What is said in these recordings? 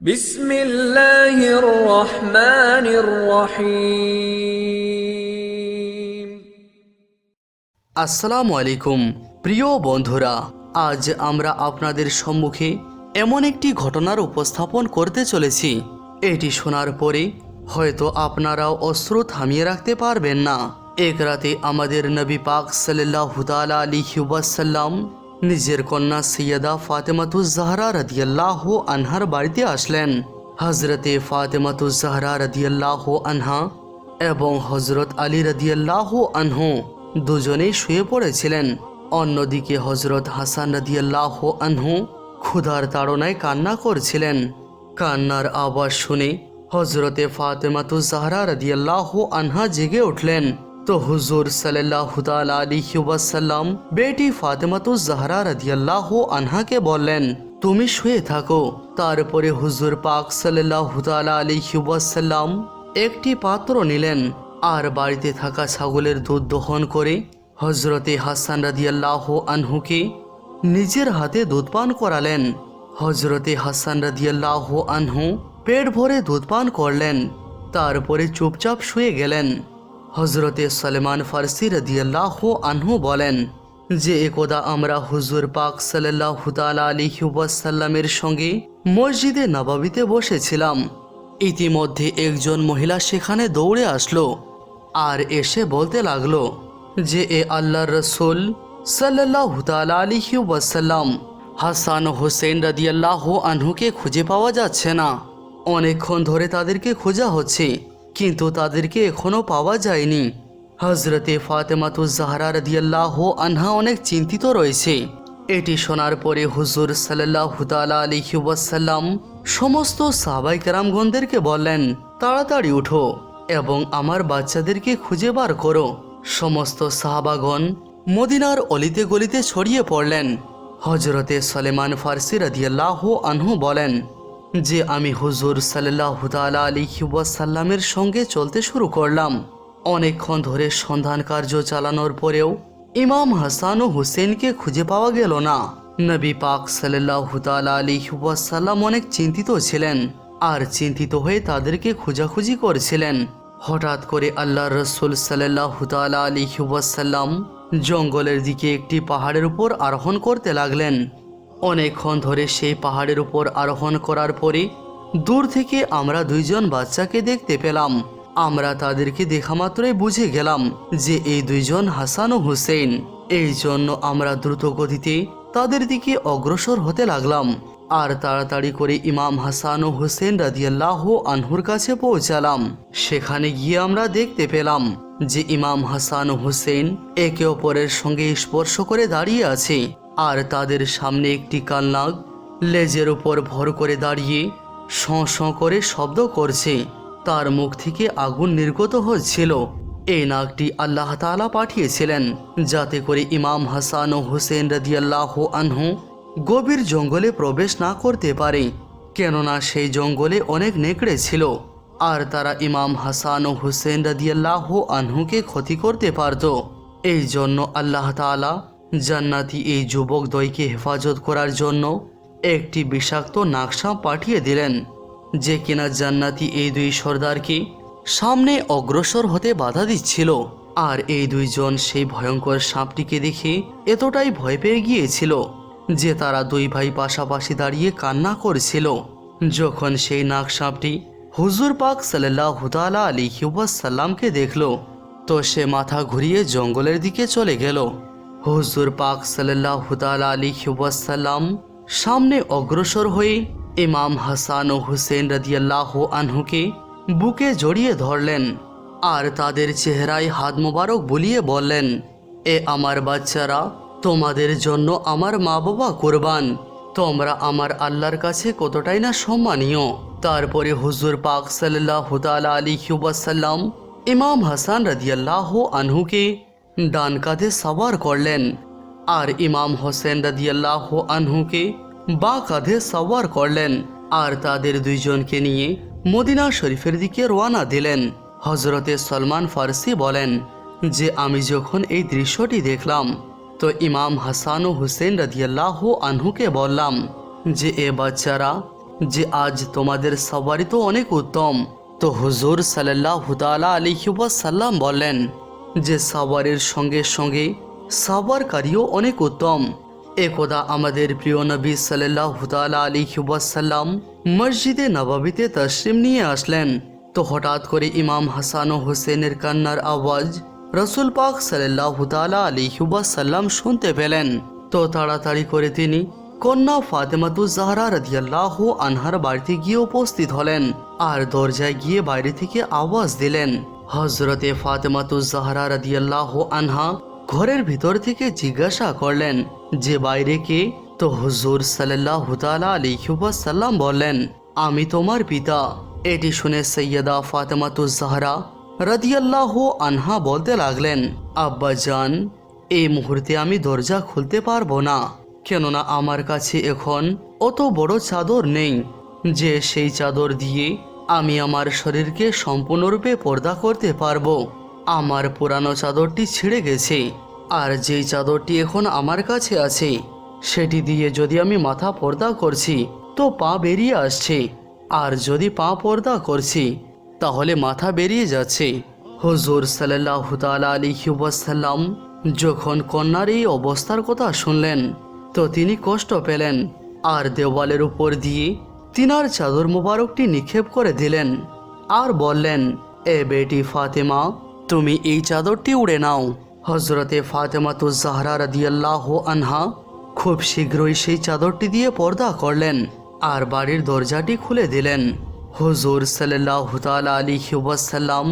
বিসমিল্লাহির আসসালামু আলাইকুম প্রিয় বন্ধুরা, আজ আমরা আপনাদের সম্মুখে এমন একটি ঘটনার উপস্থাপন করতে চলেছি। এটি শোনার পরে হয়তো আপনারাও অস্ত্র থামিয়ে রাখতে পারবেন না। এক রাতে আমাদের নবী পাক সাল্লাহ তালা আলী ওয়াসাল্লাম নিজের কন্যা সৈয়দা ফাতেমাতুজ জাহরা রদিয়াল্লাহ আনহার বাড়িতে আসলেন। হজরতে ফাতেমাতুজ জাহরা রদিয়াল্লাহ আনহা এবং হজরত আলী রদিয়াল্লাহ আনহু দুজনেই শুয়ে পড়েছিলেন। অন্যদিকে হজরত হাসান রদিয়াল্লাহ আনহু ক্ষুধার তাড়নায় কান্না করছিলেন। কান্নার আওয়াজ শুনে হজরতে ফাতেমাতু জাহরা রদিয়াল্লাহ আনহা জেগে উঠলেন। তো হুজুর সাল্লাহ আলিহি ওয়াসাল্লাম বেটি জাহরা রদিয়াল্লাহ আনহাকে বললেন, তুমি শুয়ে থাকো। তারপরে হুজুর পাক সাল্লাহ আলিহি ওয়াসাল্লাম একটি পাত্র নিলেন আর বাড়িতে থাকা ছাগলের দুধ দহন করে হজরতে হাসান রাদিয়াল্লাহ আনহুকে নিজের হাতে দুধ পান করালেন। হজরতে হাসান রাদিয়াল্লাহ আনহু পেট ভরে দুধ পান করলেন, তারপরে চুপচাপ শুয়ে গেলেন। হজরতে সলমান ফার্সি রাদিয়াল্লাহ আনহু বলেন, যে একদা আমরা হুজুর পাক সাল্লাহ আলিহি ওয়াসাল্লামের সঙ্গে মসজিদে নবাবিতে বসেছিলাম। ইতিমধ্যে একজন মহিলা সেখানে দৌড়ে আসলো আর এসে বলতে লাগল যে, এ আল্লাহর রসুল সাল্লাহ আলিহি ওয়াসাল্লাম, হাসান হোসেন রাদিয়াল্লাহ আনহুকে খুঁজে পাওয়া যাচ্ছে না। অনেকক্ষণ ধরে তাদেরকে খোঁজা হচ্ছে। কিন্তু তাদেরকে এখনও পাওয়া যায়নি। হজরতে ফাতেমাতু জাহরা রদিয়াল্লাহ আনহা অনেক চিন্তিত রয়েছে। এটি শোনার পরে হুজুর সাল্লাহ আলিহি ওয়াসাল্লাম সমস্ত সাহাবাই কেরামগণদেরকে বললেন, তাড়াতাড়ি উঠো এবং আমার বাচ্চাদেরকে খুঁজে বার করো। সমস্ত সাহাবাগণ মদিনার অলিতে গলিতে ছড়িয়ে পড়লেন। হজরতে সলেমান ফার্সি রাদিয়াল্লাহ আনহু বলেন যে আমি হুজুর সাল্লাহ আলিহি ওয়াসাল্লামের সঙ্গে চলতে শুরু করলাম। অনেকক্ষণ ধরে সন্ধান কার্য চালানোর পরেও ইমাম হাসান ও হুসেনকে খুঁজে পাওয়া গেল না। নবী পাক সাল্লাহ আলিহি ওয়াসাল্লাম অনেক চিন্তিত ছিলেন আর চিন্তিত হয়ে তাদেরকে খোঁজাখুঁজি করছিলেন। হঠাৎ করে আল্লাহ রসুল সাল্লাহ আলিহি ওয়াসাল্লাম জঙ্গলের দিকে একটি পাহাড়ের উপর আরোহণ করতে লাগলেন। অনেকক্ষণ ধরে সেই পাহাড়ের উপর আরোহণ করার পরে দূর থেকে আমরা দুইজন বাচ্চাকে দেখতে পেলাম। আমরা তাদেরকে দেখা মাত্রই বুঝে গেলাম যে এই দুইজন হাসান ও হুসেন এই জন্য আমরা দ্রুত গতিতে তাদের দিকে অগ্রসর হতে লাগলাম। আর তাড়াতাড়ি করে ইমাম হাসান ও হুসেন রাদিয়াল্লাহ আনহুর কাছে পৌঁছালাম। সেখানে গিয়ে আমরা দেখতে পেলাম যে ইমাম হাসান ও হুসেন একে অপরের সঙ্গে স্পর্শ করে দাঁড়িয়ে আছে। আর তাদের সামনে একটি কালনাগ লেজের ওপর ভর করে দাঁড়িয়ে শঁ করে শব্দ করছে। তার মুখ থেকে আগুন নির্গত হচ্ছিল। এই নাগটি আল্লাহ তাআলা পাঠিয়েছিলেন, যাতে করে ইমাম হাসান ও হুসেন রাদিয়াল্লাহ আনহু গভীর জঙ্গলে প্রবেশ না করতে পারে, কেননা সেই জঙ্গলে অনেক নেকড়ে ছিল। আর তারা ইমাম হাসান ও হুসেন রাদিয়াল্লাহ আনহুকে ক্ষতি করতে পারত। এই জন্য আল্লাহ তাআলা জান্নাতি এই যুবক দ্বয়কে হেফাজত করার জন্য একটি বিষাক্ত নাকশা পাঠিয়ে দিলেন, যে কিনা জান্নাতি এই দুই সর্দারকে সামনে অগ্রসর হতে বাধা দিচ্ছিল। আর এই দুইজন সেই ভয়ঙ্কর সাপটিকে দেখে এতটাই ভয় পেয়ে গিয়েছিল যে তারা দুই ভাই পাশাপাশি দাঁড়িয়ে কান্না করছিল। যখন সেই নাগ সাপটি হুজুর পাক সাল্লাহ হুতালা আলী সাল্লামকে দেখল, তো সে মাথা ঘুরিয়ে জঙ্গলের দিকে চলে গেল। হুজুর পাক সাল্লাহ আলী সাল্লাম সামনে অগ্রসর হয়ে ইমাম হাসান ও হুসেন রাদিয়াল্লাহ আনহুকে বুকে জড়িয়ে ধরলেন আর তাদের চেহারায় হাত মোবারক বুলিয়ে বললেন, এ আমার বাচ্চারা, তোমাদের জন্য আমার মা বাবা কোরবান। তোমরা আমার আল্লাহর কাছে কতটাই না সম্মানীয়। তারপরে হুজুর পাক সাল্লাহ আলী ওয়াসাল্লাম ইমাম হাসান রাদিয়াল্লাহ আনহুকে ডান কাঁধে সওয়ার করলেন। আর ইমাম হোসেন রাদিয়াল্লাহ আনহুকে বা কাঁধে সওয়ার করলেন। আর তাদের দুইজনকে নিয়ে মদিনা শরীফের দিকে রওনা দিলেন। হজরতে সলমান ফার্সি বলেন যে, আমি যখন এই দৃশ্যটি দেখলাম, তো ইমাম হাসান ও হুসেন রাদিয়াল্লাহ আনহুকে বললাম যে, এ বাচ্চারা, যে আজ তোমাদের সবারই তো অনেক উত্তম। তো হুজুর সাল্লাহ তালা আলিহাসাল্লাম বললেন যে সাবারের সঙ্গে সঙ্গে সাবারকারীও অনেক উত্তম। একদা আমাদের প্রিয় নবী সাল্লাহ তালা আলিহাসাল্লাম মসজিদে নবাবিতে তসলিম নিয়ে আসলেন। তো হঠাৎ করে ইমাম হাসান ও হোসেনের কান্নার আওয়াজ রসুল পাক সাল্লাহ তালা আলিহাসাল্লাম শুনতে পেলেন। তো তাড়াতাড়ি করে তিনি কন্যা ফাতেমাতু জাহরা রাদিয়াল্লাহ আনহার বাড়িতে গিয়ে উপস্থিত হলেন আর দরজায় গিয়ে বাইরে থেকে আওয়াজ দিলেন। হজরতে ফাতেমাতু জাহরা রাদিয়াল্লাহ আনহা ঘরের ভিতর থেকে জিজ্ঞাসা করলেন, যে বাইরে কে? তো হুজুর সাল্লাহ তালা আলিহাসাল্লাম বললেন, আমি তোমার পিতা। এটি শুনে সৈয়দা ফাতেমাতু জাহরা রাদিয়াল্লাহ আনহা বলতে লাগলেন, আব্বা জান, এই মুহূর্তে আমি দরজা খুলতে পারব না, কেননা আমার কাছে এখন অত বড় চাদর নেই। যে সেই চাদর দিয়ে আমি আমার শরীরকে সম্পূর্ণরূপে পর্দা করতে পারব। আমার পুরানো চাদরটি ছিঁড়ে গেছে। আর যেই চাদরটি এখন আমার কাছে আছে, সেটি দিয়ে যদি আমি মাথা পর্দা করছি, তো পা বেরিয়ে আসছে। আর যদি পা পর্দা করছি, তাহলে মাথা বেরিয়ে যাচ্ছে। হজুর সাল্লাহ তালা আলিহাসাল্লাম যখন কন্যার এই অবস্থার কথা শুনলেন, তো তিনি কষ্ট পেলেন। আর দেওয়ালের উপর দিয়ে তিনার চাদর মোবারকটি নিক্ষেপ করে দিলেন আর বললেন, এ বেটি ফাতেমা, তুমি এই চাদরটি উড়ে নাও। হজরতে ফাতেমা তো জাহরা রাদিয়াল্লাহ আনহা খুব শীঘ্রই সেই চাদরটি দিয়ে পর্দা করলেন আর বাড়ির দরজাটি খুলে দিলেন। হুজুর সাল্লাহ তালা আলী ওয়াসাল্লাম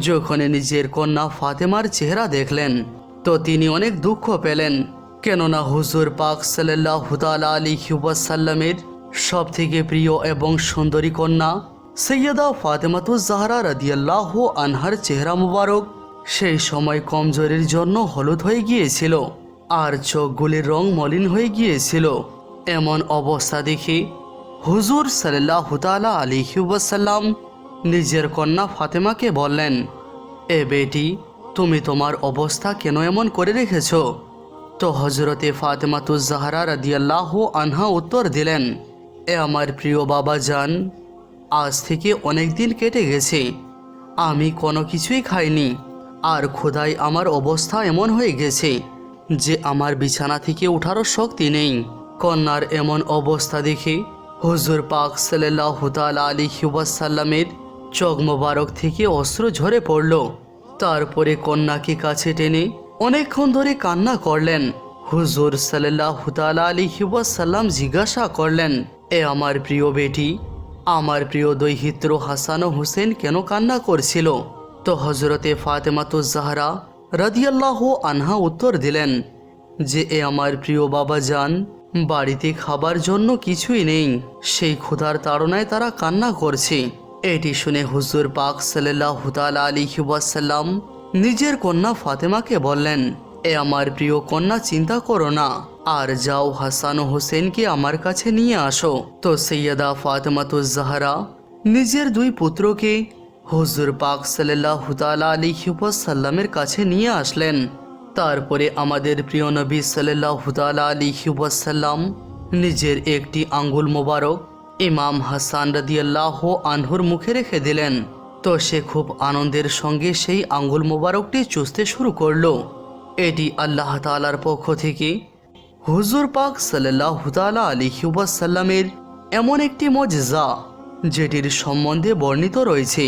যখন নিজের কন্যা ফাতেমার চেহারা দেখলেন, তো তিনি অনেক দুঃখ পেলেন। কেননা হুজুর পাক সাল্লাহ তালা আলী ওয়াসাল্লামের সব থেকে প্রিয় এবং সুন্দরী কন্যা সৈয়দা ফাতেমাতু জাহরা রাদিয়াল্লাহ আনহার চেহারা মুবারক। সেই সময় কমজোরির জন্য হলুদ হয়ে গিয়েছিল আর চোখগুলির রং মলিন হয়ে গিয়েছিল। এমন অবস্থা দেখে হুজুর সাল্লাহ তালা আলিহাসাল্লাম নিজের কন্যা ফাতেমাকে বললেন, এ বেটি, তুমি তোমার অবস্থা কেন এমন করে রেখেছ? তো হজরতে ফাতেমাতু জাহরা রাদিয়াল্লাহ আনহা উত্তর দিলেন এ আমার প্রিয় বাবা যান আজ থেকে অনেক দিন কেটে গেছে। আমি কোনো কিছুই খাইনি। আর খোদাই আমার অবস্থা এমন হয়ে গেছে যে আমার বিছানা থেকে ওঠারও শক্তি নেই। কন্যার এমন অবস্থা দেখে হুজুর পাক সাল্লাহ তাল আলী ওয়াসাল্লামের চোখ মোবারক থেকে অস্ত্র ঝরে পড়ল। তারপরে কন্যাকে কাছে টেনে অনেকক্ষণ ধরে কান্না করলেন। হুজুর সাল্লাহ তাল আলী ওয়াসাল্লাম জিজ্ঞাসা করলেন এ আমার প্রিয় বেটি, আমার প্রিয় দৈহিত্র হাসান হুসেন কেন কান্না করছিল? তো হজরতে ফাতেমাতু জাহরা রাদিয়াল্লাহ আনহা উত্তর দিলেন যে, এ আমার প্রিয় বাবা যান বাড়িতে খাবার জন্য কিছুই নেই, সেই ক্ষুধার তাড়নায় তারা কান্না করছে। এটি শুনে হুজুর পাক সাল্লাহ আলী ওয়াসাল্লাম নিজের কন্যা ফাতেমাকে বললেন, এ আমার প্রিয় কন্যা, চিন্তা করো না। আর যাও হাসান হোসেনকে আমার কাছে নিয়ে আসো। তো সৈয়দা ফাতেমাতু জাহরা, নিজের দুই পুত্রকে হুজুর পাক সাল্লাহ আলী সাল্লামের কাছে নিয়ে আসলেন। তারপরে আমাদের প্রিয় নবী সাল্লাহ আলী সাল্লাম নিজের একটি আঙ্গুল মোবারক ইমাম হাসান রাদিয়াল্লাহ আনহুর মুখে রেখে দিলেন। তো সে খুব আনন্দের সঙ্গে সেই আঙ্গুল মোবারকটি চুষতে শুরু করল। এটি আল্লাহ তালার পক্ষ থেকে হুজুর পাক সাল্লাহ তালা আলী সাল্লামের এমন একটি মজজা, যেটির সম্বন্ধে বর্ণিত রয়েছে,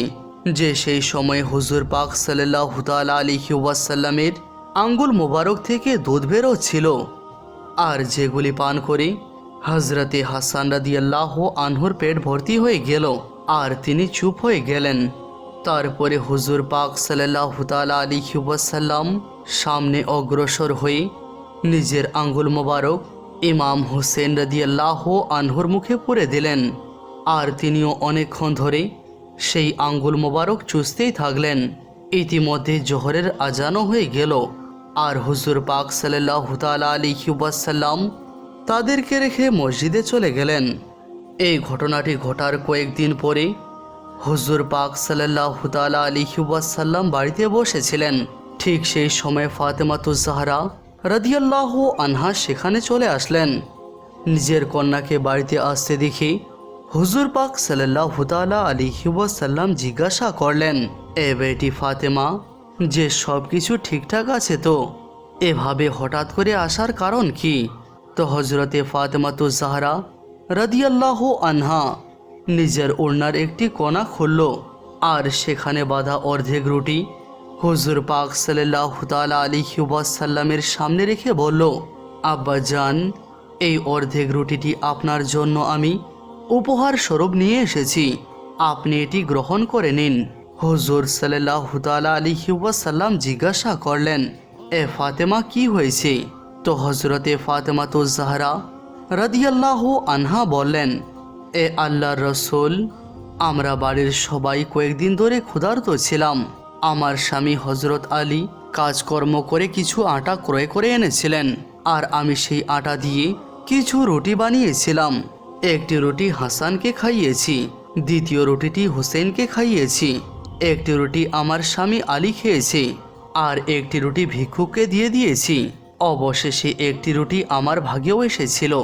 যে সেই সময় হুজুর পাক সাল্লাহ তালা সাল্লামের আঙ্গুল মোবারক থেকে দুধ বেরোচ্ছিল আর যেগুলি পান করে হজরতে হাসান রাদিয়াল্লাহ আনহুর পেট ভর্তি হয়ে গেল, আর তিনি চুপ হয়ে গেলেন। তারপরে হুজুর পাক সাল্লাহ তালা আলী সাল্লাম সামনে অগ্রসর হয়ে নিজের আঙ্গুল মোবারক ইমাম হোসেন রাদিয়াল্লাহ আনহুর মুখে পুরে দিলেন। আর তিনিও অনেকক্ষণ ধরে সেই আঙ্গুল মোবারক চুষতেই থাকলেন। ইতিমধ্যে জোহরের আজানও হয়ে গেল। আর হুজুর পাক সাল্লাহ তালা আলী সাল্লাম তাদেরকে রেখে মসজিদে চলে গেলেন। এই ঘটনাটি ঘটার কয়েকদিন পরে হুজুর পাক সাল্লাহ আলী সাল্লাম বাড়িতে বসেছিলেন। ঠিক সেই সময় ফাতেমাতু জাহরা রাদিয়াল্লাহ আনহা সেখানে চলে আসলেন। নিজের কন্যাকে বাড়িতে আসতে দেখে হুজুর পাক সাল্লাহ তালা আলিহি ওয়াসাল্লাম জিজ্ঞাসা করলেন, এ বেটি ফাতেমা, যে সব কিছু ঠিকঠাক আছে তো? এভাবে হঠাৎ করে আসার কারণ কি? তো হজরতে ফাতেমা তো জাহরা রাদিয়াল্লাহ আনহা নিজের ওড়নার একটি কণা খুলল, আর সেখানে বাঁধা অর্ধেক রুটি হুজুর পাক সাল্লাহ তালা আলী সাল্লামের সামনে রেখে বলল, আব্বা জান, এই অর্ধেক রুটিটি আপনার জন্য আমি উপহার স্বরূপ নিয়ে এসেছি। আপনি এটি গ্রহণ করে নিন। হুজুর সাল্লাহ তালা আলী সাল্লাম জিজ্ঞাসা করলেন, এ ফাতেমা, কি হয়েছে? তো হজরতে ফাতেমা তো জাহরা রাদিয়াল্লাহ আনহা বললেন, এ আল্লাহর রসুল, আমরা বাড়ির সবাই কয়েকদিন ধরে ক্ষুধার্ত ছিলাম। আমার স্বামী হজরত আলী কাজকর্ম করে কিছু আটা ক্রয় করে এনেছিলেন, আর আমি সেই আটা দিয়ে কিছু রুটি বানিয়েছিলাম। একটি রুটি হাসানকে খাইয়েছি, দ্বিতীয় রুটিটি হোসেনকে খাইয়েছি। একটি রুটি আমার স্বামী আলী খেয়েছে, আর একটি রুটি ভিক্ষুককে দিয়ে দিয়েছি। অবশেষে একটি রুটি আমার ভাগেও এসেছিল।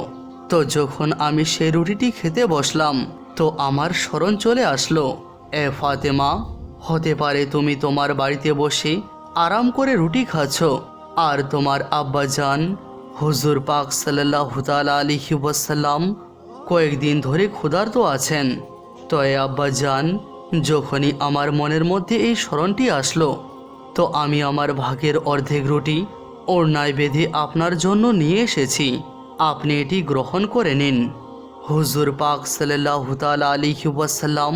তো যখন আমি সেই রুটিটি খেতে বসলাম, তো আমার স্মরণ চলে আসলো, এ ফাতেমা হতে পারে তুমি তোমার বাড়িতে বসে আরাম করে রুটি খাচ্ছ। আর তোমার আব্বাজান, হুজুর পাক সাল্লাহ তালা আলিহি কয়েকদিন ধরে ক্ষুধার্ত আছেন। তো এ আব্বাজান, যখনই আমার মনের মধ্যে এই স্মরণটি আসলো, তো আমি আমার ভাগের অর্ধেক রুটি ওড়নায় বেঁধে আপনার জন্য নিয়ে এসেছি। আপনি এটি গ্রহণ করে নিন। হুজুর পাক সাল্লাহ তালা আলী ওয়াসাল্লাম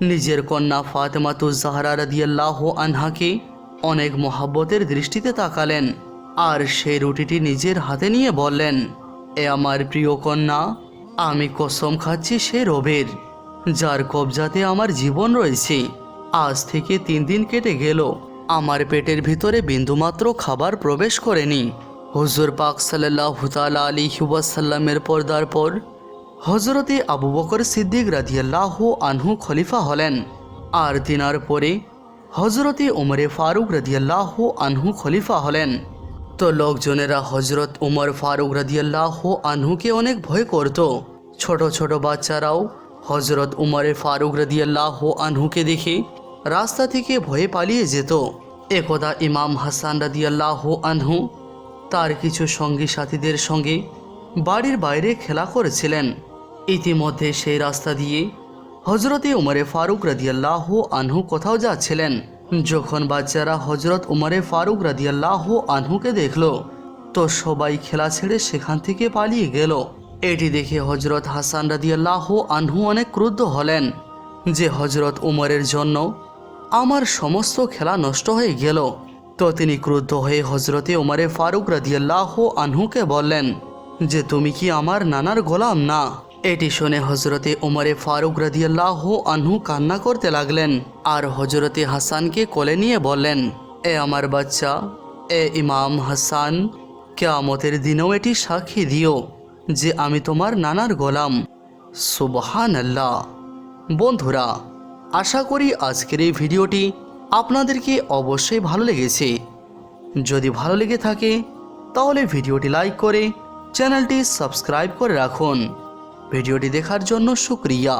নিজের কন্যা ফাতেমাতু জাহরা রাদিয়াল্লাহ আনহাকে অনেক মহাব্বতের দৃষ্টিতে তাকালেন। আর সেই রুটিটি নিজের হাতে নিয়ে বললেন, এ আমার প্রিয় কন্যা, আমি কসম খাচ্ছি সে রবের, যার কবজাতে আমার জীবন রয়েছে। আজ থেকে তিন দিন কেটে গেল, আমার পেটের ভিতরে বিন্দুমাত্র খাবার প্রবেশ করেনি। হুজুর পাক সাল্লাহ তালা আলী ওয়াসাল্লামের পর্দার পর হজরতে আবু বকর সিদ্দিক রাদিয়াল্লাহ আনহু খলিফা হলেন। আর তিনার পরে হজরতে উমরে ফারুক রাদিয়াল্লাহ আনহু খলিফা হলেন। তো লোকজনেরা হজরত উমর ফারুক রাদিয়াল্লাহ আনহুকে অনেক ভয় করত। ছোট ছোট বাচ্চারাও হজরত উমরে ফারুক রাদিয়াল্লাহ আনহুকে দেখে রাস্তা থেকে ভয়ে পালিয়ে যেত। একদা ইমাম হাসান রাদিয়াল্লাহ আনহু তার কিছু সঙ্গী সাথীদের সঙ্গে বাড়ির বাইরে খেলা করেছিলেন। ইতিমধ্যে সেই রাস্তা দিয়ে হজরতে উমরে ফারুক রাদিয়াল্লাহ আনহু কোথাও যাচ্ছিলেন। যখন বাচ্চারা হজরত উমরে ফারুক রাদিয়াল্লাহ আনহুকে দেখল, তো সবাই খেলা ছেড়ে সেখান থেকে পালিয়ে গেল। এটি দেখে হজরত হাসান রাদিয়াল্লাহ আনহু অনেক ক্রুদ্ধ হলেন যে হজরত উমরের জন্য আমার সমস্ত খেলা নষ্ট হয়ে গেল। তো তিনি ক্রুদ্ধ হয়ে হজরতে উমরে ফারুক রাদিয়াল্লাহ আনহুকে বললেন, যে তুমি কি আমার নানার গোলাম না? এটি শুনে হজরতে উমরে ফারুক রাদিয়াল্লাহ আনহু কান্না করতে লাগলেন আর হজরতে হাসানকে কোলে নিয়ে বললেন, এ আমার বাচ্চা, এ ইমাম হাসান, কেয়ামতের দিনেও এটি সাক্ষী দিও যে আমি তোমার নানার গোলাম। সুবহান আল্লাহ বন্ধুরা, আশা করি আজকের এই ভিডিওটি আপনাদেরকে অবশ্যই ভালো লেগেছে। যদি ভালো লেগে থাকে, তাহলে ভিডিওটি লাইক করে চ্যানেলটি সাবস্ক্রাইব করে রাখুন। ভিডিওটি দেখার জন্য শুক্রিয়া।